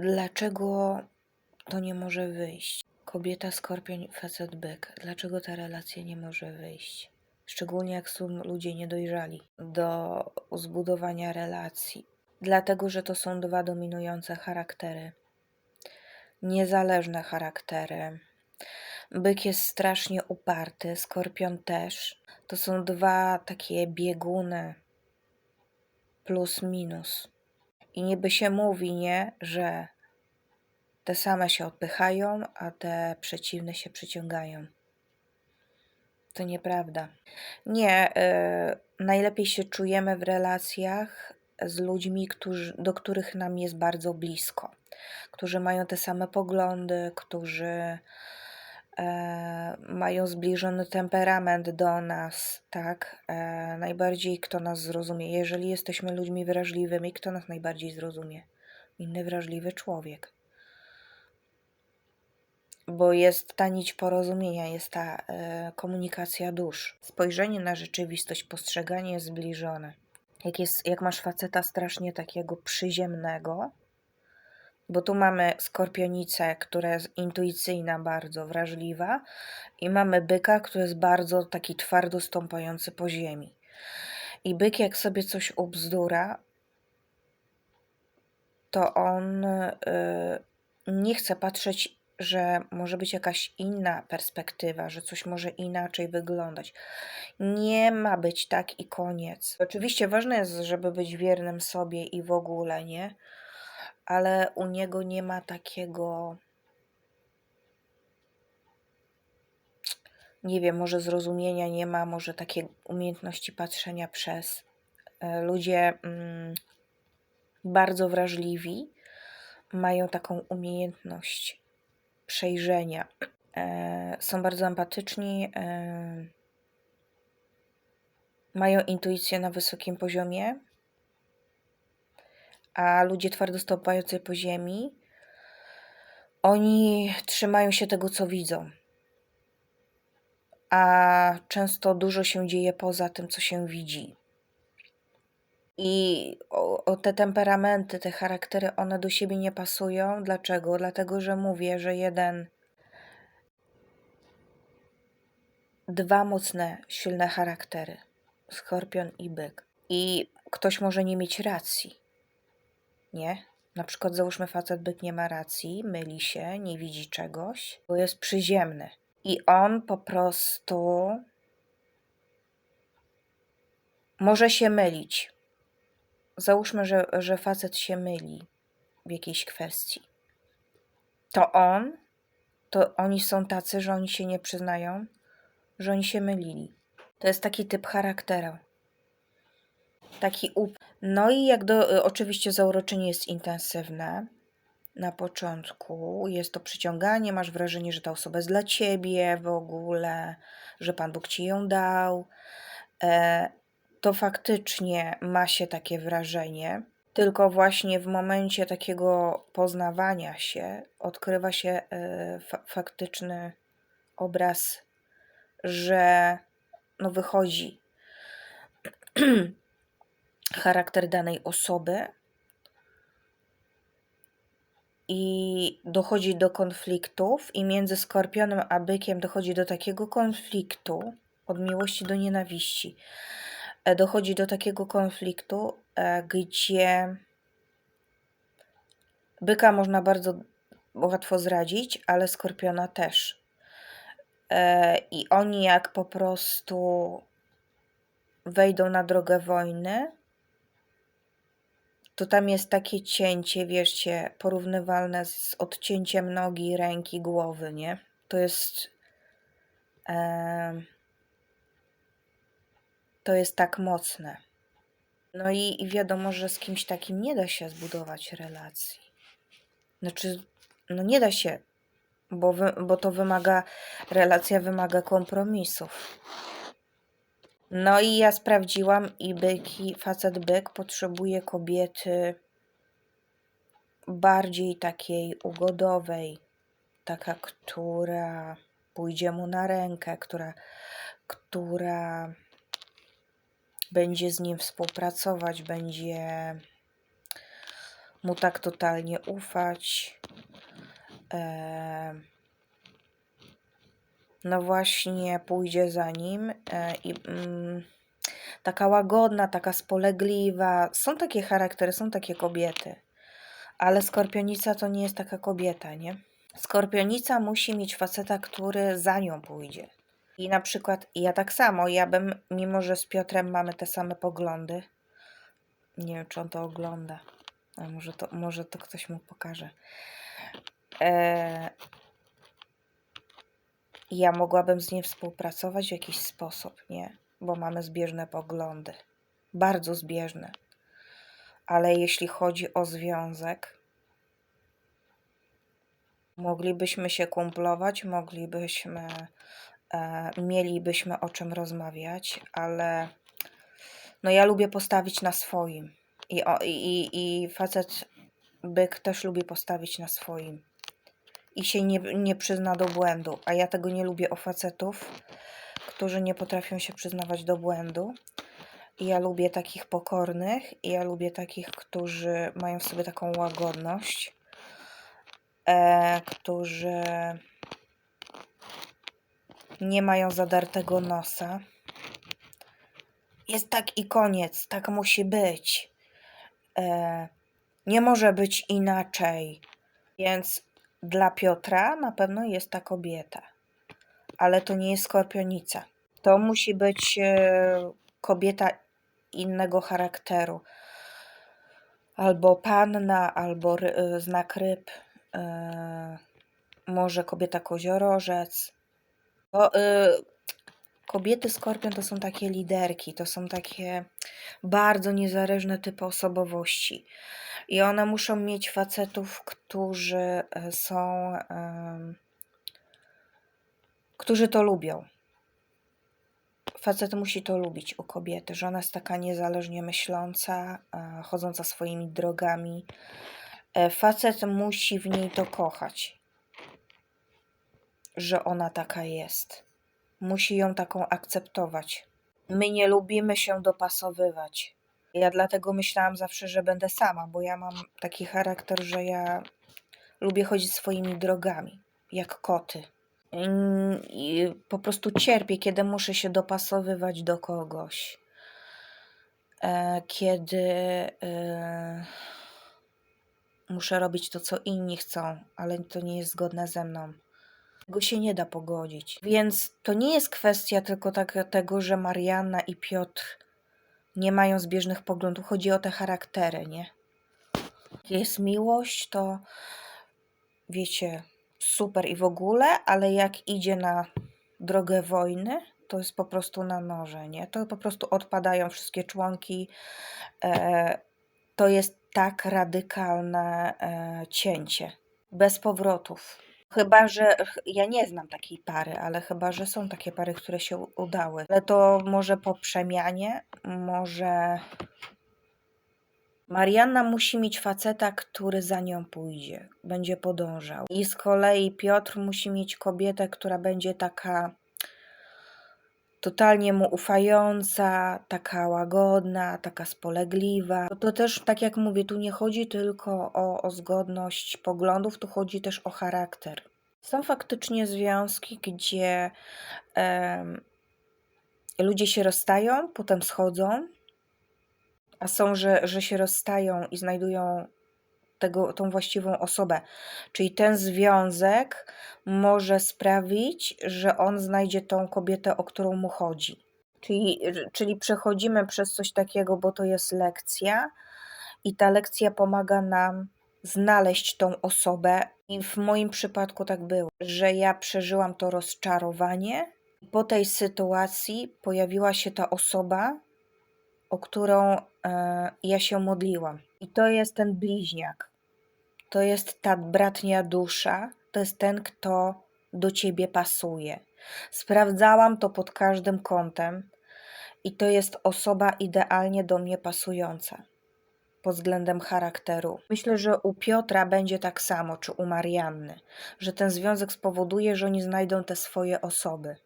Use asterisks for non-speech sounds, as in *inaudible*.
Dlaczego to nie może wyjść? Kobieta, skorpion, facet, byk. Dlaczego ta relacja nie może wyjść? Szczególnie jak są ludzie niedojrzali do zbudowania relacji. Dlatego, że to są dwa dominujące charaktery. Niezależne charaktery. Byk jest strasznie uparty, skorpion też. To są dwa takie bieguny plus minus. I niby się mówi, nie, że te same się odpychają, a te przeciwne się przyciągają. To nieprawda. Nie, y, najlepiej się czujemy w relacjach z ludźmi, którzy, do których nam jest bardzo blisko, którzy mają te same poglądy, którzy e, mają zbliżony temperament do nas, tak? E, najbardziej kto nas zrozumie. Jeżeli jesteśmy ludźmi wrażliwymi, kto nas najbardziej zrozumie? Inny wrażliwy człowiek. Bo jest ta nić porozumienia, jest ta e, komunikacja dusz. Spojrzenie na rzeczywistość, postrzeganie jest zbliżone. Jak, jest, jak masz faceta strasznie takiego przyziemnego, bo tu mamy skorpionicę, która jest intuicyjna, bardzo wrażliwa, i mamy byka, który jest bardzo taki twardo stąpający po ziemi. I byk, jak sobie coś ubzdura, to on y, nie chce patrzeć, że może być jakaś inna perspektywa, że coś może inaczej wyglądać. Nie ma być tak i koniec. Oczywiście ważne jest, żeby być wiernym sobie i w ogóle, nie? Ale u niego nie ma takiego. Nie wiem, może zrozumienia nie ma, może takiej umiejętności patrzenia przez. E, ludzie mm, bardzo wrażliwi mają taką umiejętność przejrzenia. E, są bardzo empatyczni, e, mają intuicję na wysokim poziomie, a ludzie twardo stąpający po ziemi, oni trzymają się tego, co widzą. A często dużo się dzieje poza tym, co się widzi. I o, o te temperamenty, te charaktery, one do siebie nie pasują. Dlaczego? Dlatego, że mówię, że jeden, dwa mocne, silne charaktery skorpion i byk. I ktoś może nie mieć racji nie? Na przykład załóżmy facet byk nie ma racji, myli się, nie widzi czegoś, bo jest przyziemny. I on po prostu może się mylić. Załóżmy, że, że facet się myli w jakiejś kwestii. To on, to oni są tacy, że oni się nie przyznają, że oni się mylili. To jest taki typ charakteru taki up. No i jak do, y, oczywiście zauroczenie jest intensywne. Na początku jest to przyciąganie, masz wrażenie, że ta osoba jest dla ciebie w ogóle, że Pan Bóg ci ją dał. E, to faktycznie ma się takie wrażenie, tylko właśnie w momencie takiego poznawania się odkrywa się e, fa faktyczny obraz, że no wychodzi *clears throat* charakter danej osoby i dochodzi do konfliktów, i między skorpionem a bykiem dochodzi do takiego konfliktu od miłości do nienawiści. E, dochodzi do takiego konfliktu, e, gdzie byka można bardzo łatwo zradzić, ale skorpiona też. E, I oni, jak po prostu wejdą na drogę wojny, to tam jest takie cięcie, wierzcie, porównywalne z odcięciem nogi, ręki, głowy, nie? To jest. E, to jest tak mocne. No i, i wiadomo, że z kimś takim nie da się zbudować relacji. Znaczy, no nie da się, bo, wy, bo to wymaga, relacja wymaga kompromisów. No i ja sprawdziłam i byki, facet byk potrzebuje kobiety bardziej takiej ugodowej, taka, która pójdzie mu na rękę, która, która będzie z nim współpracować, będzie mu tak totalnie ufać. E, no właśnie pójdzie za nim e, i mm, taka łagodna, taka spolegliwa. Są takie charaktery, są takie kobiety. Ale skorpionica to nie jest taka kobieta, nie? Skorpionica musi mieć faceta, który za nią pójdzie. I na przykład ja tak samo, ja bym, mimo że z Piotrem mamy te same poglądy, nie wiem, czy on to ogląda, a może to, może to ktoś mu pokaże. E, ja mogłabym z nim współpracować w jakiś sposób, nie? Bo mamy zbieżne poglądy. Bardzo zbieżne. Ale jeśli chodzi o związek, moglibyśmy się kumplować, moglibyśmy, e, mielibyśmy o czym rozmawiać, ale no ja lubię postawić na swoim. I, i, i facet byk też lubi postawić na swoim i się nie, nie przyzna do błędu. A ja tego nie lubię o facetów, którzy nie potrafią się przyznawać do błędu. I ja lubię takich pokornych, i ja lubię takich, którzy mają w sobie taką łagodność, e, którzy nie mają zadartego nosa. Jest tak i koniec, tak musi być. E, nie może być inaczej. Więc dla Piotra na pewno jest ta kobieta, ale to nie jest skorpionica. To musi być e, kobieta innego charakteru. Albo panna, albo ry, e, znak ryb, e, może kobieta koziorożec. Bo, kobiety skorpion to są takie liderki, to są takie bardzo niezależne typy osobowości. I one muszą mieć facetów, którzy e, są, którzy to lubią. Facet musi to lubić u kobiety, że ona jest taka niezależnie myśląca, e, chodząca swoimi drogami. E, facet musi w niej to kochać, że ona taka jest. Musi ją taką akceptować. My nie lubimy się dopasowywać. Ja dlatego myślałam zawsze, że będę sama, bo ja mam taki charakter, że ja lubię chodzić swoimi drogami, jak koty. I po prostu cierpię, kiedy muszę się dopasowywać do kogoś. E, kiedy e, muszę robić to, co inni chcą, ale to nie jest zgodne ze mną. Tego się nie da pogodzić. Więc to nie jest kwestia tylko tak, tego, że Marianna i Piotr nie mają zbieżnych poglądów. Chodzi o te charaktery, nie? Jest miłość, to wiecie, super i w ogóle, ale jak idzie na drogę wojny, to jest po prostu na noże, nie? To po prostu odpadają wszystkie członki. E, to jest tak radykalne e, cięcie, bez powrotów. Chyba, że ja nie znam takiej pary, ale chyba, że są takie pary, które się udały. Ale to może po przemianie, może. Marianna musi mieć faceta, który za nią pójdzie, będzie podążał. I z kolei Piotr musi mieć kobietę, która będzie taka totalnie mu ufająca, taka łagodna, taka spolegliwa. To też, tak jak mówię, tu nie chodzi tylko o, o zgodność poglądów, tu chodzi też o charakter. Są faktycznie związki, gdzie um, ludzie się rozstają, potem schodzą, a są, że, że się rozstają i znajdują tego, tą właściwą osobę. Czyli ten związek może sprawić, że on znajdzie tą kobietę, o którą mu chodzi. Czyli, czyli przechodzimy przez coś takiego, bo to jest lekcja, i ta lekcja pomaga nam znaleźć tą osobę. I w moim przypadku tak było, że ja przeżyłam to rozczarowanie. Po tej sytuacji pojawiła się ta osoba, o którą e, ja się modliłam. I to jest ten bliźniak to jest ta bratnia dusza, to jest ten, kto do ciebie pasuje. Sprawdzałam to pod każdym kątem i to jest osoba idealnie do mnie pasująca pod względem charakteru. Myślę, że u Piotra będzie tak samo, czy u Marianny, że ten związek spowoduje, że oni znajdą te swoje osoby.